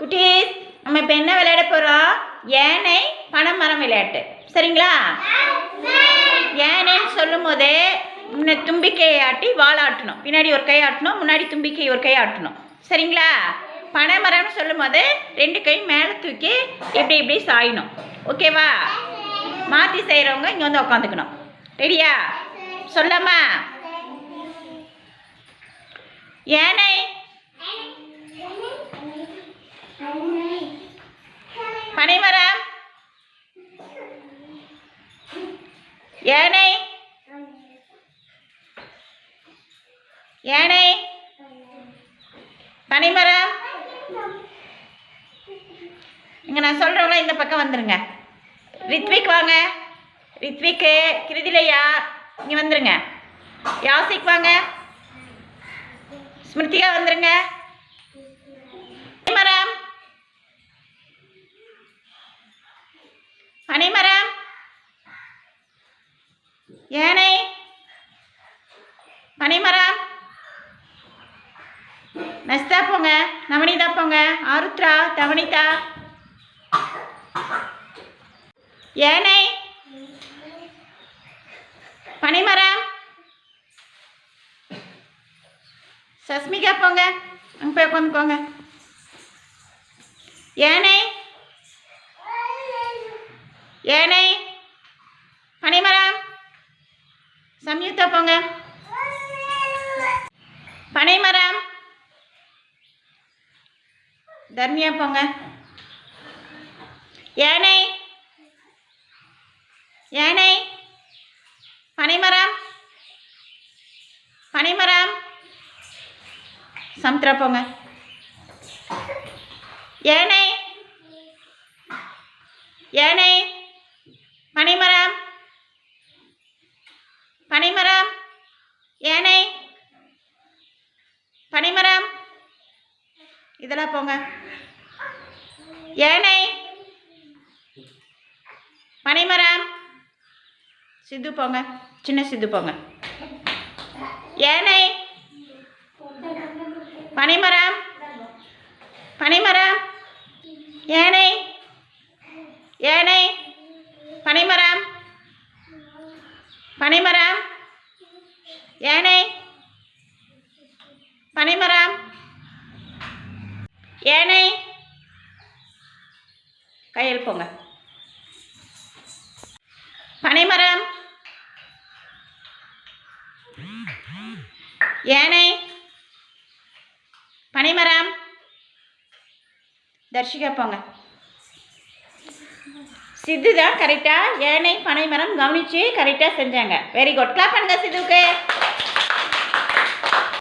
குட்டீஸ் நம்ம இப்போ என்ன விளையாட போகிறோம் யானை பனைமரம் விளையாட்டு. சரிங்களா? யானைன்னு சொல்லும் போதே முன்ன தும்பிக்கையை ஆட்டி வாழாட்டணும் பின்னாடி ஒரு கை ஆட்டணும் முன்னாடி தும்பிக்கை ஒரு கை ஆட்டணும். சரிங்களா? பனைமரம்னு சொல்லும் போது ரெண்டு கை மேலே தூக்கி இப்படி இப்படி சாயணும். ஓகேவா? மாற்றி செய்கிறவங்க இங்கே வந்து உட்காந்துக்கணும் ரெடியா? சொல்லாமா யானை பனைமரம். யானை. யானை. பனைமரம். இங்கே நான் சொல்கிறவங்கள இந்த பக்கம் வந்துடுங்க ரித்விக் வாங்க. ரித்விக்கு கிருதிலையா இங்கே வந்துடுங்க யாசிக் வாங்க. ஸ்மிருதிகா வந்துடுங்க பனைமரம் பனைமரம் ஏனை? பனைமரம். நஸ்தா போங்க நவனிதா போங்க. ஆருத்ரா தவனிதா ஏனை? பனைமரம். சஸ்மிகா போங்க அங்கே போய் உட்காந்துக்கோங்க ஏனை? ஏனை பனைமரம் சம்யுக்தா போங்க. பனைமரம். தர்மியா போங்க. யானை. யானை. பனைமரம். பனைமரம். சமுத்திரா போங்க. யானை யானை பனைமரம் பனைமரம் யானை பனிமரம். இதெல்லாம் போங்க. ஏனை பனைமரம். சித்து போங்க. சின்ன சித்து போங்க. ஏனை பனைமரம். பனைமரம். ஏனை ஏனை பனைமரம். பனைமரம். ஏனை பனைமரம். ஏனை கையில் போங்க. பனைமரம். ஏனை பனைமரம். தர்ஷிகா போங்க. சித்து தான் கரெக்டாக ஏனை பனைமரம் கவனித்து கரெக்டாக செஞ்சாங்க. வெரி குட் கிளாப் பண்ணுங்க சித்துவுக்கு.